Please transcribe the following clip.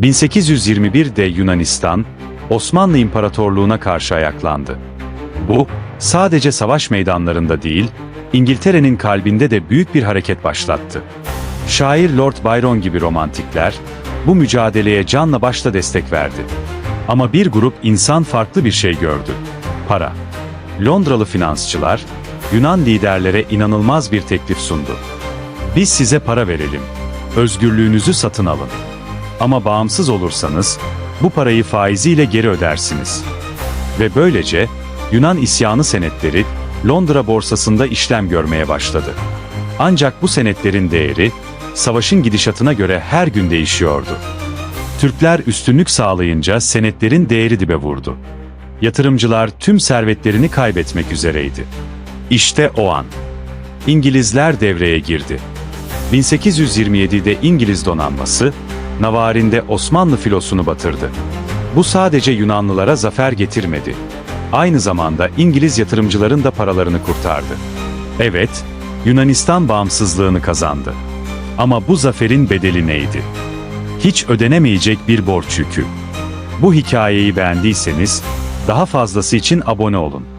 1821'de Yunanistan, Osmanlı İmparatorluğu'na karşı ayaklandı. Bu, sadece savaş meydanlarında değil, İngiltere'nin kalbinde de büyük bir hareket başlattı. Şair Lord Byron gibi romantikler, bu mücadeleye canla başla destek verdi. Ama bir grup insan farklı bir şey gördü. Para. Londralı finansçılar, Yunan liderlere inanılmaz bir teklif sundu. Biz size para verelim. Özgürlüğünüzü satın alın. Ama bağımsız olursanız, bu parayı faiziyle geri ödersiniz. Ve böylece, Yunan isyanı senetleri, Londra borsasında işlem görmeye başladı. Ancak bu senetlerin değeri, savaşın gidişatına göre her gün değişiyordu. Türkler üstünlük sağlayınca senetlerin değeri dibe vurdu. Yatırımcılar tüm servetlerini kaybetmek üzereydi. İşte o an. İngilizler devreye girdi. 1827'de İngiliz donanması, Navarin'de Osmanlı filosunu batırdı. Bu sadece Yunanlılara zafer getirmedi. Aynı zamanda İngiliz yatırımcıların da paralarını kurtardı. Evet, Yunanistan bağımsızlığını kazandı. Ama bu zaferin bedeli neydi? Hiç ödenemeyecek bir borç yükü. Bu hikayeyi beğendiyseniz, daha fazlası için abone olun.